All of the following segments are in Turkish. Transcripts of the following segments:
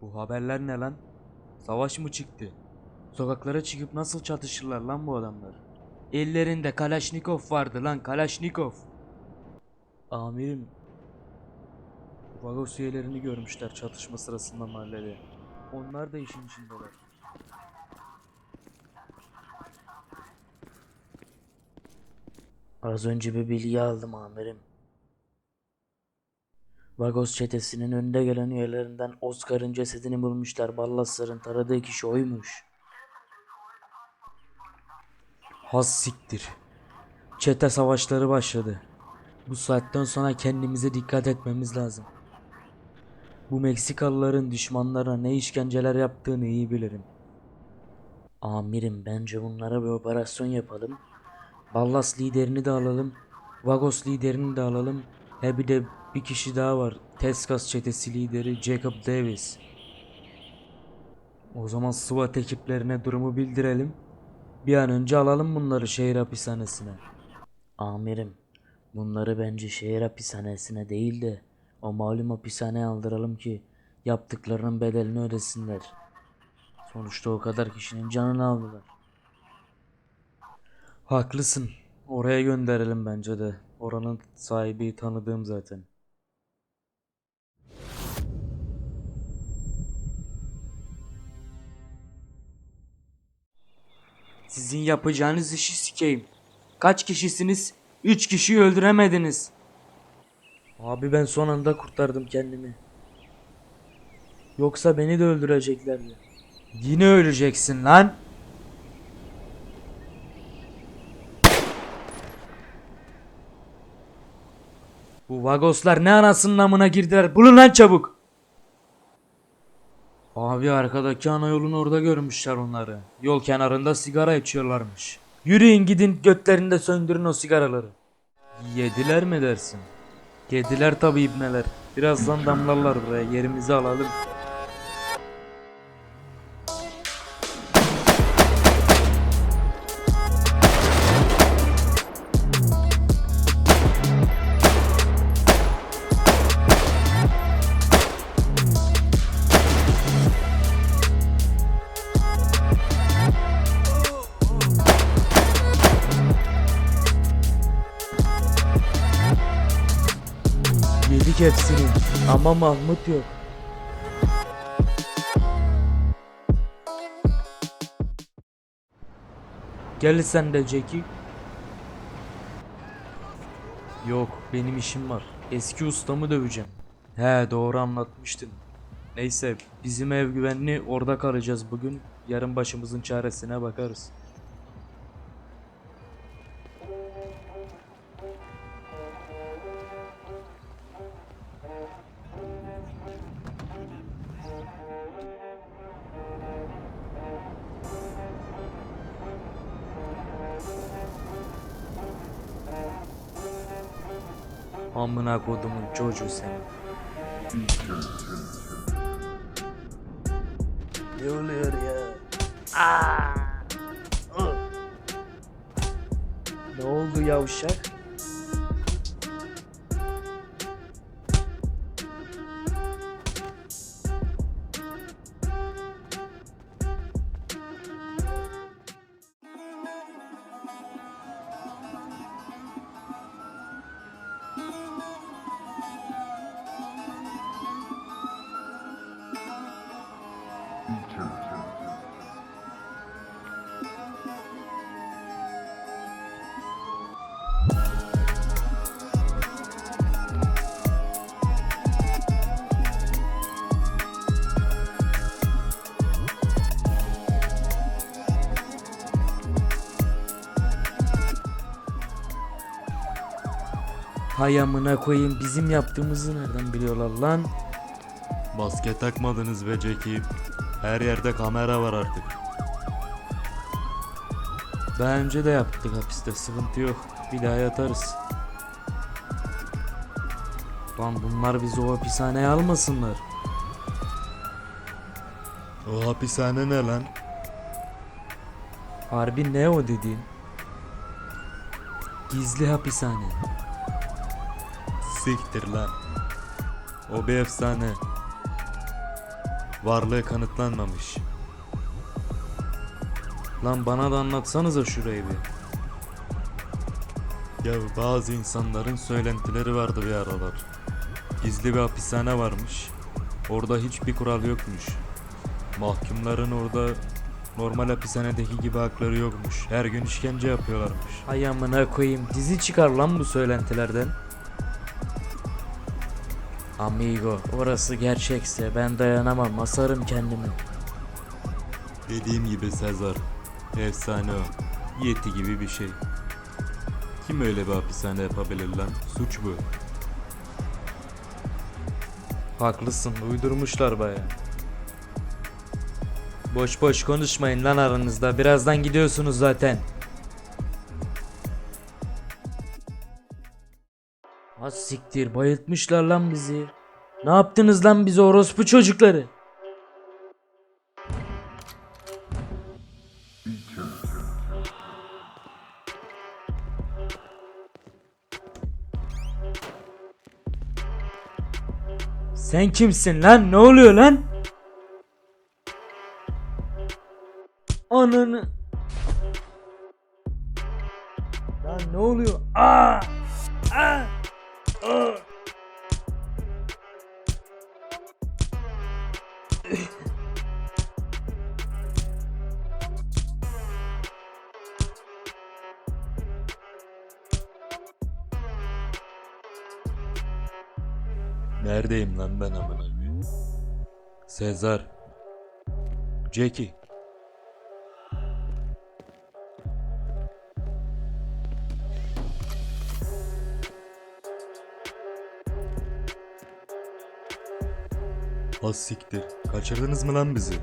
Bu haberler ne lan? Savaş mı çıktı? Sokaklara çıkıp nasıl çatışırlar lan bu adamlar? Ellerinde Kalaşnikov vardı lan Kalaşnikov. Amirim. Vagos üyelerini görmüşler çatışma sırasında mahallede. Onlar da işin içindeler. Az önce bir bilgi aldım amirim. Vagos çetesinin önde gelen üyelerinden Oscar'ın cesedini bulmuşlar. Ballasların taradığı kişi oymuş. Has siktir. Çete savaşları başladı. Bu saatten sonra kendimize dikkat etmemiz lazım. Bu Meksikalıların düşmanlara ne işkenceler yaptığını iyi bilirim. Amirim bence bunlara bir operasyon yapalım. Ballas liderini de alalım. Vagos liderini de alalım. He bir de bir kişi daha var. Teskas çetesi lideri Jacob Davis. O zaman SWAT ekiplerine durumu bildirelim. Bir an önce alalım bunları şehir hapishanesine. Amirim bunları bence şehir hapishanesine değil de o malum hapishaneye aldıralım ki yaptıklarının bedelini ödesinler. Sonuçta o kadar kişinin canını aldılar. Haklısın. Oraya gönderelim bence de. Oranın sahibi tanıdığım zaten. Sizin yapacağınız işi sikeyim. Kaç kişisiniz? Üç kişiyi öldüremediniz. Abi ben son anda kurtardım kendimi. Yoksa beni de öldüreceklerdi. Yine öleceksin lan. Bu vagoslar ne anasının namına girdiler? Bulun lan çabuk. Abi arkadaki ana yolun orada görmüşler onları. Yol kenarında sigara içiyorlarmış. Yürüyün gidin götlerinde söndürün o sigaraları. Yediler mi dersin? Yediler tabi ibneler. Birazdan damlarlar buraya yerimizi alalım. Yedik hepsini. Ama Mahmut yok. Gel sen de Jackie. Yok benim işim var. Eski ustamı döveceğim. He doğru anlatmıştın. Neyse bizim ev güvenli orada kalacağız bugün. Yarın başımızın çaresine bakarız. Amına kodumun çocuğu sen. Ne oluyor ya? Ne oldu yavşak? Hay amına koyayım bizim yaptığımızı nereden biliyorlar lan? Maske takmadınız be Jackie. Her yerde kamera var artık. Daha önce de yaptık hapiste sıkıntı yok. Bir daha yatarız. Lan bunlar bizi o hapishaneye almasınlar. O hapishane ne lan? Harbi ne o dediğin? Gizli hapishane. Siktir lan. O bir efsane. Varlığı kanıtlanmamış. Lan bana da anlatsanıza şurayı bir. Ya bazı insanların söylentileri vardı bir aralar. Gizli bir hapishane varmış. Orada hiçbir kural yokmuş. Mahkumların orada normal hapishanedeki gibi hakları yokmuş. Her gün işkence yapıyorlarmış. Hay amına koyayım dizi çıkar lan bu söylentilerden. Amigo orası gerçekse ben dayanamam asarım kendimi. Dediğim gibi Sezar. Efsane o. Yeti gibi bir şey. Kim öyle bir hapishane yapabilir lan? Suç bu. Haklısın uydurmuşlar baya. Boş boş konuşmayın lan aranızda birazdan gidiyorsunuz zaten. Az siktir bayıltmışlar lan bizi. Ne yaptınız lan bize orospu çocukları? Sen kimsin lan ne oluyor lan? Ananı. Neredeyim lan ben amına koyayım? Sezar. Jackie. Az siktir. Kaçırdınız mı lan bizi?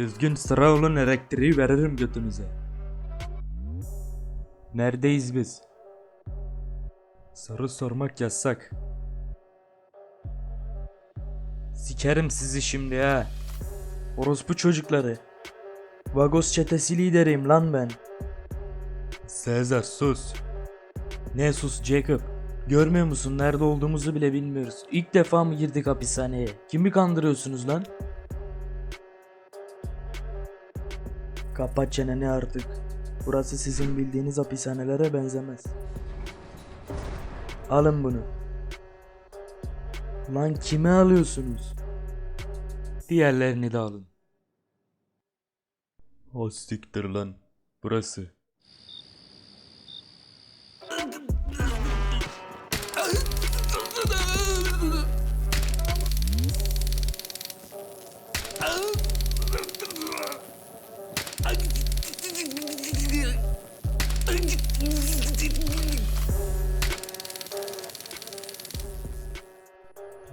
Düzgün sıra olun elektriği veririm götünüze. Neredeyiz biz? Soru sormak yasak. Sikerim sizi şimdi ha. Orospu çocukları. Vagos çetesi lideriyim lan ben. Sezar sus. Ne sus Jacob. Görmüyor musun nerede olduğumuzu bile bilmiyoruz. İlk defa mı girdik hapishaneye? Kimi kandırıyorsunuz lan? Kapat çeneni artık. Burası sizin bildiğiniz hapishanelere benzemez. Alın bunu. Lan kime alıyorsunuz? Diğerlerini de alın. O siktir lan. Burası.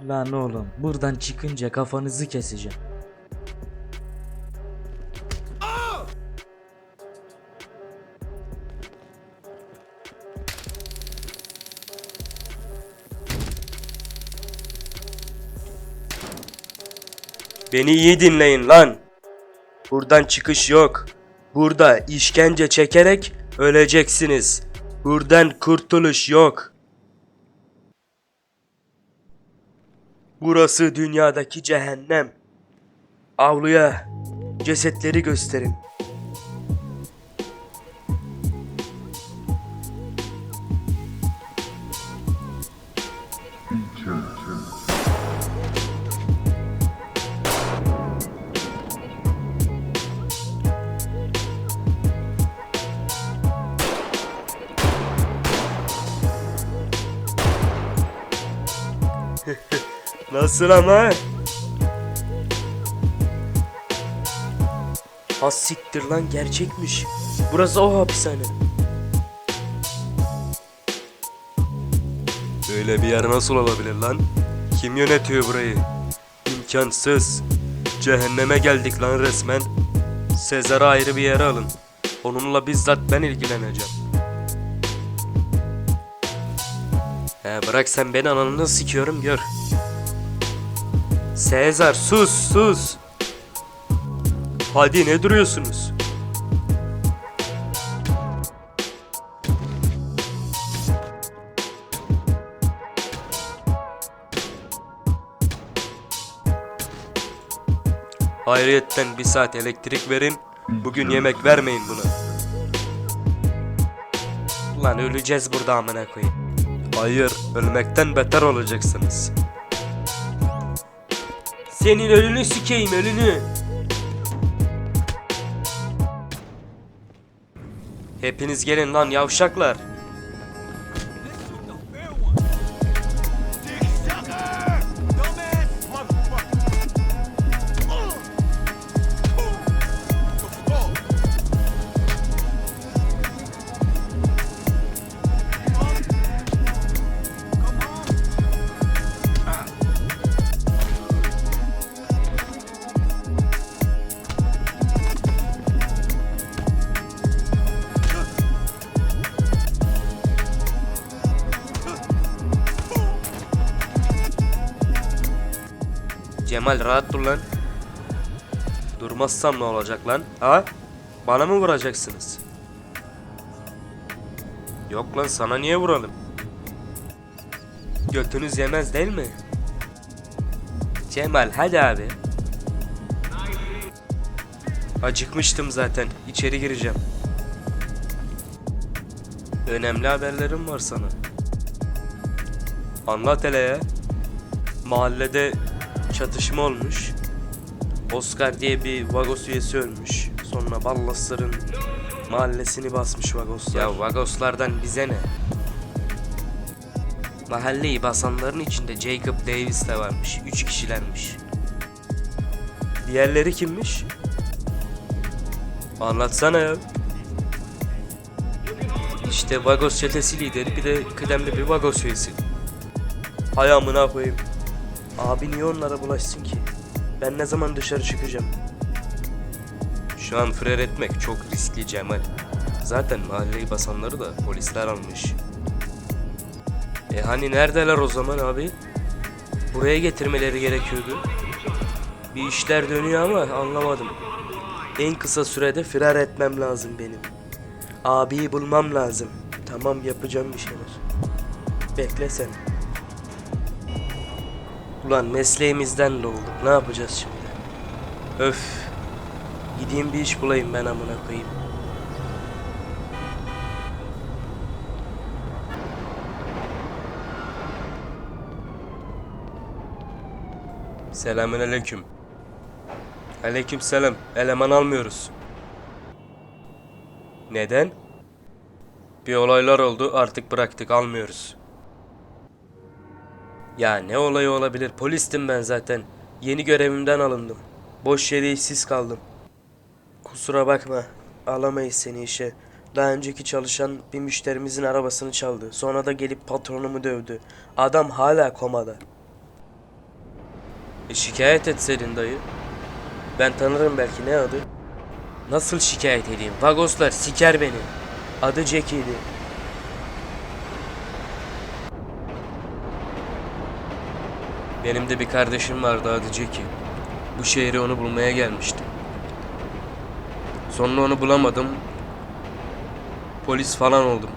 Lan oğlum buradan çıkınca kafanızı keseceğim. Beni iyi dinleyin lan. Buradan çıkış yok. Burada işkence çekerek öleceksiniz. Buradan kurtuluş yok. Burası dünyadaki cehennem. Avluya cesetleri gösterin. Isıram ha. Az siktir lan gerçekmiş. Burası o hapishane. Böyle bir yer nasıl olabilir lan? Kim yönetiyor burayı? İmkansız. Cehenneme geldik lan resmen. Sezar'ı ayrı bir yere alın. Onunla bizzat ben ilgileneceğim. He bırak sen beni ananı sikiyorum gör. Sezar sus sus. Hadi ne duruyorsunuz? Hayriyetten bir saat elektrik verin. Bugün yemek vermeyin buna. Ulan öleceğiz burada amına koyayım. Hayır, ölmekten beter olacaksınız. Senin ölünü sikeyim ölünü. Hepiniz gelin lan yavşaklar. Cemal rahat dur lan. Durmazsam ne olacak lan? Ha? Bana mı vuracaksınız? Yok lan sana niye vuralım? Götünüz yemez değil mi? Cemal hadi abi. Acıkmıştım zaten. İçeri gireceğim. Önemli haberlerim var sana. Anlat hele ya. Mahallede çatışma olmuş. Oscar diye bir Vagos üyesi ölmüş. Sonra Ballasların mahallesini basmış Vagoslar. Ya Vagoslardan bize ne? Mahalleyi basanların içinde Jacob Davis de varmış. Üç kişilermiş. Diğerleri kimmiş? Anlatsana ya. İşte Vagos çetesi lideri bir de kıdemli bir Vagos üyesi. Hay amına koyayım. Abi niye onlara bulaşsın ki? Ben ne zaman dışarı çıkacağım? Şu an frer etmek çok riskli Cemal. Zaten mahalleyi basanları da polisler almış. E hani neredeler o zaman abi? Buraya getirmeleri gerekiyordu. Bir işler dönüyor ama anlamadım. En kısa sürede firar etmem lazım benim. Abiyi bulmam lazım. Tamam yapacağım bir şeyler. Bekle sen. Ulan mesleğimizden de olduk. Ne yapacağız şimdi? Öf. Gideyim bir iş bulayım ben amına koyayım. Selamün aleyküm. Aleyküm selam. Eleman almıyoruz. Neden? Bir olaylar oldu artık bıraktık almıyoruz. Ya ne olayı olabilir? Polistim ben zaten. Yeni görevimden alındım. Boş yere işsiz kaldım. Kusura bakma. Alamayız seni işe. Daha önceki çalışan bir müşterimizin arabasını çaldı. Sonra da gelip patronumu dövdü. Adam hala komada. E şikayet etseydin dayı. Ben tanırım belki ne adı? Nasıl şikayet edeyim? Vagoslar siker beni. Adı Jackie'ydi. Benim de bir kardeşim vardı adı Jackie. Bu şehre onu bulmaya gelmiştim. Sonra onu bulamadım. Polis falan oldum.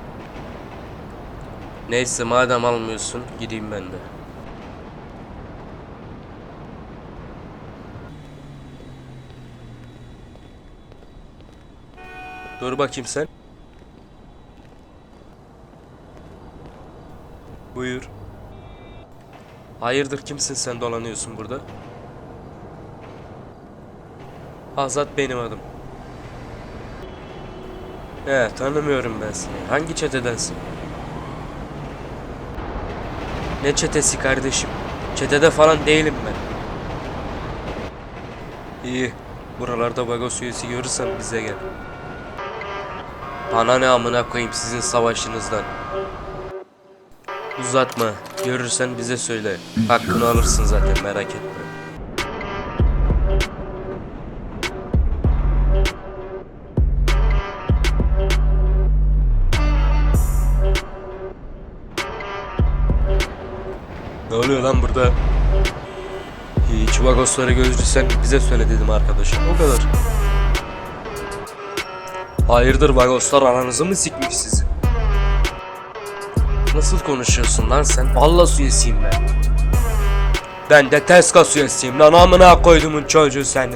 Neyse madem almıyorsun gideyim ben de. Dur bakayım sen. Buyur. Hayırdır kimsin sen dolanıyorsun burada? Azat benim adım. He tanımıyorum ben seni. Hangi çetedensin? Ne çetesi kardeşim? Çetede falan değilim ben. İyi. Buralarda Vagos üyesi görürsen bize gel. Bana ne amına koyayım sizin savaşınızdan. Uzatma. Görürsen bize söyle. Hakkını alırsın zaten merak etme. Ne oluyor lan burada? Hiç Vagosları gözlüsen bize söyle dedim arkadaşım. O kadar. Hayırdır Vagoslar aranızı mı sikmiş? Nasıl konuşuyorsun lan sen? Ballas üyesiyim ben. Ben de Teskas üyesiyim lan amına koydumun çocuğu seni.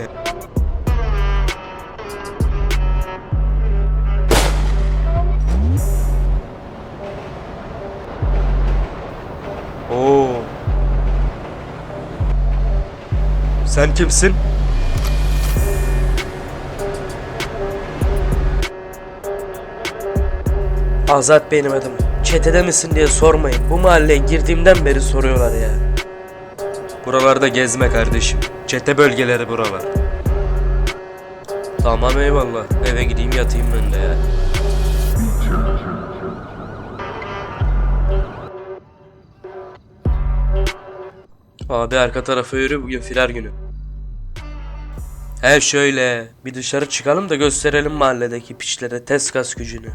Oo. Sen kimsin? Azat benim adım. Çetede misin diye sormayın. Bu mahalleye girdiğimden beri soruyorlar ya. Buralarda gezme kardeşim. Çete bölgeleri buralar. Tamam eyvallah. Eve gideyim yatayım ben de ya. Abi arka tarafa yürü bugün firar günü. He şöyle bir dışarı çıkalım da gösterelim mahalledeki piçlere test kas gücünü.